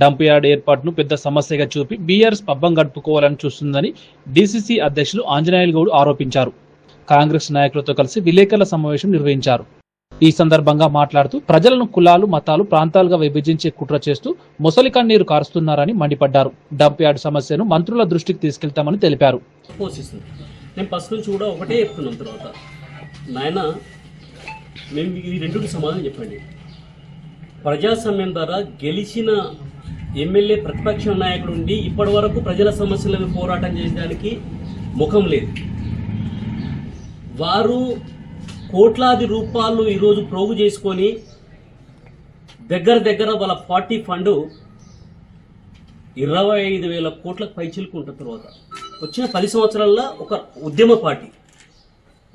Dump yard ఏర్పాటును పెద్ద సమస్యగా చూపి బీఆర్ఎస్ పబ్బం గడుపుకోవాలని చూస్తుందని డీసీసీ అధ్యక్షులు ఆంజనేయులు గౌడ్ ఆరోపించారు. కాంగ్రెస్ నాయకులతో కలిసి విలేకరుల సమావేశం నిర్వహించారు. ఈ సందర్భంగా మాట్లాడుతూ ప్రజలను కులాలు మతాలు ప్రాంతాలుగా విభజించే కుట్ర చేస్తూ మొసలి కన్నీరు కారుస్తున్నారని మండిపడ్డారు. డంప్ యార్డ్ సమస్యను మంత్రుల దృష్టికి తీసుకెళ్తామని తెలిపారు. నేను ఫస్ట్ నుంచి కూడా ఒకటే చెప్తున్నాను తర్వాత. నాయన మేము ఈ రెండుకి సమాధానం చెప్పండి. ప్రజాస్వామ్యం ద్వారా గెలిచిన ఎమ్మెల్యే ప్రతిపక్ష నాయకుడు ఉండి ఇప్పటి వరకు ప్రజల సమస్యలను పోరాటం చేయడానికి ముఖం లేదు. వారు కోట్లాది రూపాయలు ఈరోజు ప్రోగు చేసుకొని దగ్గర దగ్గర వాళ్ళ పార్టీ ఫండ్ ఇరవై ఐదు వేల కోట్లకు పైచిలుకుంటున్న తర్వాత. వచ్చిన పది సంవత్సరాల్లో ఒక ఉద్యమ పార్టీ.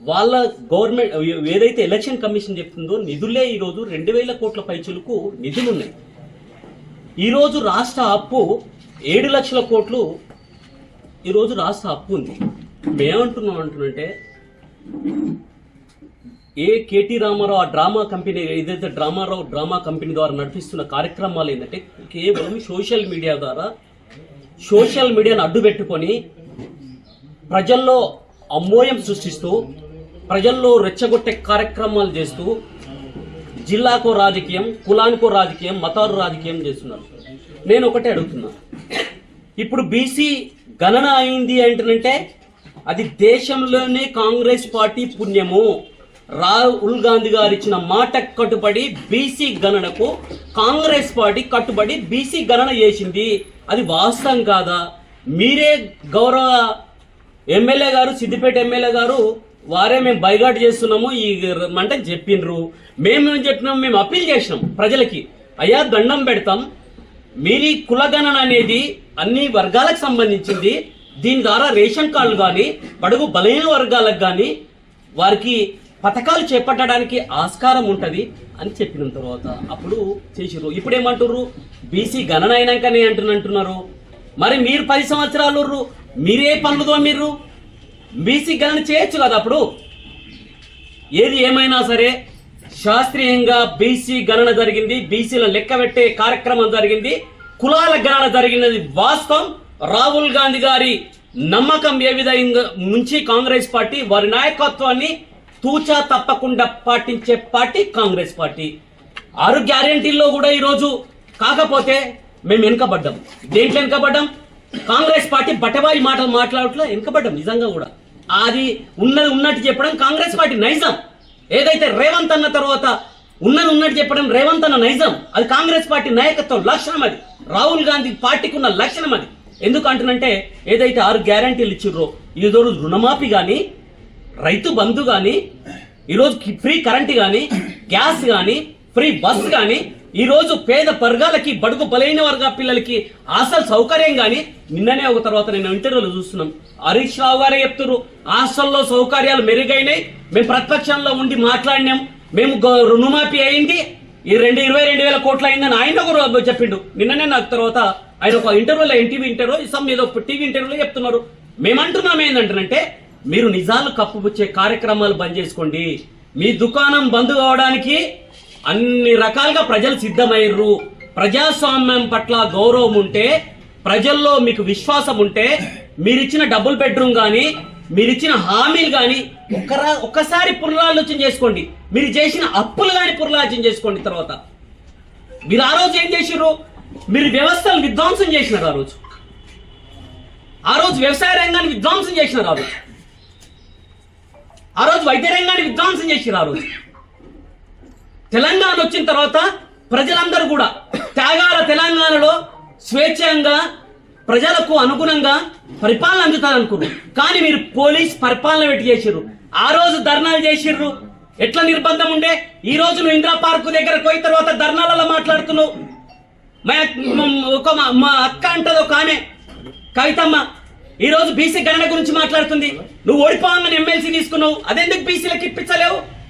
వాళ్ళ గవర్నమెంట్ ఏదైతే ఎలక్షన్ కమిషన్ చెప్తుందో నిధులే ఈరోజు రెండు వేల కోట్ల పైచిలకు నిధులు ఉన్నాయి ఈరోజు రాష్ట్ర అప్పు ఏడు లక్షల కోట్లు. ఈరోజు రాష్ట్ర అప్పు ఉంది. మేమంటున్నాం అంటున్నంటే ఏ కేటీ రామారావు ఆ డ్రామా కంపెనీ ఏదైతే డ్రామారావు డ్రామా కంపెనీ ద్వారా నడిపిస్తున్న కార్యక్రమాలు ఏంటంటే కేవలం సోషల్ మీడియా ద్వారా సోషల్ మీడియాను అడ్డు పెట్టుకొని ప్రజల్లో అమ్మోయం సృష్టిస్తూ ప్రజల్లో రెచ్చగొట్టే కార్యక్రమాలు చేస్తూ జిల్లాకో రాజకీయం కులానికో రాజకీయం మతారు రాజకీయం చేస్తున్నారు. నేను ఒకటే అడుగుతున్నా. ఇప్పుడు బీసీ గణన అయింది ఏంటంటే అది దేశంలోనే కాంగ్రెస్ పార్టీ పుణ్యము. రాహుల్ గాంధీ గారు ఇచ్చిన మాట కట్టుబడి బీసీ గణనకు కాంగ్రెస్ పార్టీ కట్టుబడి బీసీ గణన చేసింది. అది వాస్తవం కాదా? మీరే గౌరవ ఎమ్మెల్యే గారు సిద్దిపేట ఎమ్మెల్యే గారు వారే మేము బైగాట్ చేస్తున్నాము ఈ మంటకి చెప్పిండ్రు మేము ఏం చెప్పినాం? మేము అప్పీల్ చేసినాం ప్రజలకి. అయ్యా దండం పెడతాం. మీరు కులగణన అనేది అన్ని వర్గాలకు సంబంధించింది. దీని ద్వారా రేషన్ కార్డులు కానీ బడుగు బలహీన వర్గాలకు కానీ వారికి పథకాలు చేపట్టడానికి ఆస్కారం ఉంటుంది అని చెప్పిన తర్వాత అప్పుడు చేసిర్రు. ఇప్పుడు ఏమంటుర్రు బీసీ గణన అయినాకనే అంటున్నంటున్నారు. మరి మీరు పది సంవత్సరాలు మీరే పనులుదో మీరు బీసీ గణన చేయొచ్చు కదా అప్పుడు? ఏది ఏమైనా సరే శాస్త్రీయంగా బీసీ గణన జరిగింది బీసీల లెక్క పెట్టే కార్యక్రమం జరిగింది కులాల గణన జరిగినది వాస్తవం. రాహుల్ గాంధీ గారి నమ్మకం ఏ విధంగా ముంచి కాంగ్రెస్ పార్టీ వారి నాయకత్వాన్ని తూచా తప్పకుండా పాటించే పార్టీ కాంగ్రెస్ పార్టీ. ఆరు గ్యారంటీల్లో కూడా ఈరోజు కాకపోతే మేము వెనుకబడ్డాం. దేంట్లో వెనుకబడ్డాం? కాంగ్రెస్ పార్టీ బటవాయి మాటలు మాట్లాడట్లో వెనుకబడ్డాం నిజంగా కూడా. అది ఉన్నది ఉన్నట్టు చెప్పడం కాంగ్రెస్ పార్టీ నైజం. ఏదైతే రేవంత్ అన్న తర్వాత ఉన్నది ఉన్నట్టు చెప్పడం రేవంత్ అన్న నైజం. అది కాంగ్రెస్ పార్టీ నాయకత్వం లక్షణం అది. రాహుల్ గాంధీ పార్టీకి ఉన్న లక్షణం అది. ఎందుకు అంటున్నంటే ఏదైతే ఆరు గ్యారంటీలు ఇచ్చిర్రో ఏదో రోజు రుణమాఫీ కానీ రైతు బంధు కానీ ఈరోజు ఫ్రీ కరెంట్ కానీ గ్యాస్ కానీ ఫ్రీ బస్ కానీ ఈరోజు పేద వర్గాలకి బడుగు బలైన వర్గ పిల్లలకి ఆశలు సౌకర్యం కానీ నిన్ననే ఒక తర్వాత నేను ఇంటర్వ్యూలో చూస్తున్నాం. హరీష్ రావు గారే చెప్తున్నారు హాస్టల్లో సౌకర్యాలు మెరుగైనాయి. మేము ప్రతిపక్షంలో ఉండి మాట్లాడినాం. మేము రుణమాఫీ అయింది. ఈ రెండు ఇరవై రెండు వేల కోట్లు అయిందని ఆయన కూడా చెప్పిండు. నిన్ననే నాకు తర్వాత ఆయన ఒక ఇంటర్వ్యూలో ఎన్టీవీ ఇంటర్వ్యూ సమ్ ఏదో టీవీ ఇంటర్వ్యూలో చెప్తున్నారు. మేమంటున్నాం ఏంటంటే మీరు నిజాలు కప్పుపుచ్చే కార్యక్రమాలు బంద్ చేసుకోండి. మీ దుకాణం బంద్ కావడానికి అన్ని రకాలుగా ప్రజలు సిద్ధమయ్యారు ప్రజాస్వామ్యం పట్ల గౌరవం ఉంటే ప్రజల్లో మీకు విశ్వాసం ఉంటే మీరిచ్చిన డబుల్ బెడ్రూమ్ కానీ మీరిచ్చిన హామీలు కానీ ఒక్కరా ఒక్కసారి పునరాలోచన చేసుకోండి. మీరు చేసిన అప్పులు కానీ పునరాలోచన చేసుకోండి తర్వాత. మీరు ఆ రోజు ఏం చేసిర్రు? మీరు వ్యవస్థలు విధ్వంసం చేసినారు ఆ రోజు. ఆ రోజు వ్యవసాయ రంగాన్ని విధ్వంసం చేసినారు ఆ రోజు. ఆ రోజు వైద్య రంగాన్ని విధ్వంసం చేసినారు ఆ రోజు. తెలంగాణ వచ్చిన తర్వాత ప్రజలందరూ కూడా త్యాగాల తెలంగాణలో స్వేచ్ఛంగా ప్రజలకు అనుగుణంగా పరిపాలన అందుతారనుకున్నారు. కానీ మీరు పోలీస్ పరిపాలన పెట్టి చేసిర్రు. ఆ రోజు ధర్నాలు చేసిర్రు. ఎట్లా నిర్బంధం ఉండే? ఈ రోజు నువ్వు ఇందిరా పార్కు దగ్గర పోయిన తర్వాత ధర్నాలలో మాట్లాడుతున్నావు. మా ఒక మా- మా అక్క అంటది ఒక ఆమె కవితమ్మ ఈ రోజు బీసీ గణన గురించి మాట్లాడుతుంది. నువ్వు ఓడిపోవాలని ఎమ్మెల్సీ తీసుకున్నావు. అదెందుకు బీసీలకు ఇప్పించలేవు?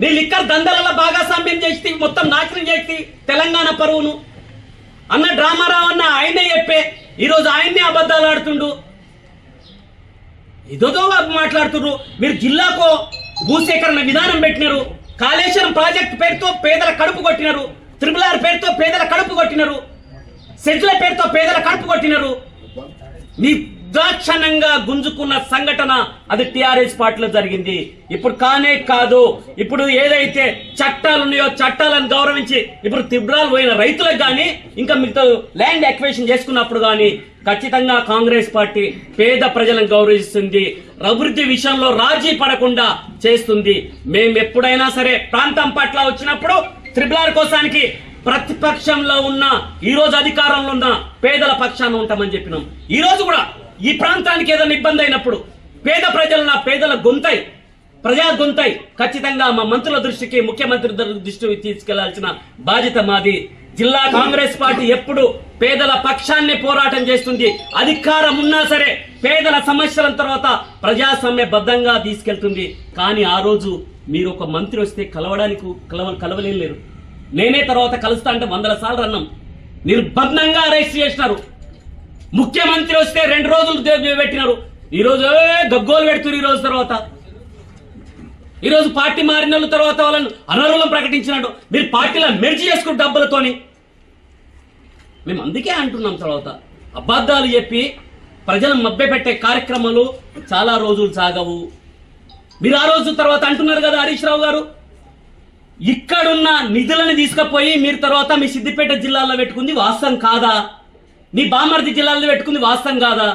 నీ లిక్కర్ దందలలో భాగస్వామ్యం చేసి మొత్తం నాశనం చేసి తెలంగాణ పరువును. అన్న డ్రామారావు అన్న ఆయనే చెప్పే ఈరోజు ఆయన్నే అబద్ధాలు ఆడుతుండు. ఇదోదో మాట్లాడుతున్నారు మీరు జిల్లాకు భూసేకరణ విధానం పెట్టినారు. కాళేశ్వరం ప్రాజెక్ట్ పేరుతో పేదల కడుపు కొట్టినారు. త్రిపులార్ ఆర్ పేరుతో పేదల కడుపు కొట్టినారు. సెట్ల పేరుతో పేదల కడుపు కొట్టినారు. నిర్దాక్షణంగా గుంజుకున్న సంఘటన అది టిఆర్ఎస్ పార్టీలో జరిగింది. ఇప్పుడు కానే కాదు ఇప్పుడు ఏదైతే చట్టాలు ఉన్నాయో చట్టాలను గౌరవించి ఇప్పుడు తిబ్రాలు పోయిన రైతులకు కానీ ఇంకా మిగతా ల్యాండ్ ఎక్వేషన్ చేసుకున్నప్పుడు కానీ ఖచ్చితంగా కాంగ్రెస్ పార్టీ పేద ప్రజలను గౌరవిస్తుంది అభివృద్ధి విషయంలో రాజీ పడకుండా చేస్తుంది. మేము ఎప్పుడైనా సరే ప్రాంతం పట్ల వచ్చినప్పుడు త్రిబులార్ కోసానికి ప్రతిపక్షంలో ఉన్న ఈ రోజు అధికారంలో ఉన్న పేదల పక్షాన ఉంటామని చెప్పినాం. ఈ రోజు కూడా ఈ ప్రాంతానికి ఏదైనా ఇబ్బంది అయినప్పుడు పేద ప్రజల పేదల గొంతై ప్రజా గొంతై ఖచ్చితంగా మా మంత్రుల దృష్టికి ముఖ్యమంత్రి దృష్టికి తీసుకెళ్ళాల్సిన బాధ్యత మాది. జిల్లా కాంగ్రెస్ పార్టీ ఎప్పుడు పేదల పక్షాన్ని పోరాటం చేస్తుంది అధికారం ఉన్నా సరే పేదల సమస్యల తర్వాత ప్రజాస్వామ్య బద్ధంగా తీసుకెళ్తుంది. కానీ ఆ రోజు మీరు ఒక మంత్రి వస్తే కలవడానికి కలవ కలవలేరు నేనే తర్వాత కలుస్తా అంటే వందల సార్లు అన్నాం. నిర్బంధంగా అరెస్ట్ చేసినారు. ముఖ్యమంత్రి వస్తే రెండు రోజులు పెట్టినారు ఈరోజు గగ్గోలు పెడుతున్నారు ఈ రోజు తర్వాత. ఈరోజు పార్టీ మారిన తర్వాత వాళ్ళని అనర్హులం ప్రకటించినట్టు మీరు పార్టీలో మెర్జీ చేసుకున్న డబ్బులతోని. మేము అందుకే అంటున్నాం తర్వాత. అబద్ధాలు చెప్పి ప్రజలు మభ్యపెట్టే కార్యక్రమాలు చాలా రోజులు సాగవు. మీరు ఆ రోజు తర్వాత అంటున్నారు కదా హరీష్ రావు గారు? ఇక్కడున్న నిధులను తీసుకుపోయి మీరు తర్వాత మీ సిద్దిపేట జిల్లాలో పెట్టుకుంది వాస్తవం కాదా? నీ బామర్ది జిల్లాలో పెట్టుకుంది వాస్తవం కాదా?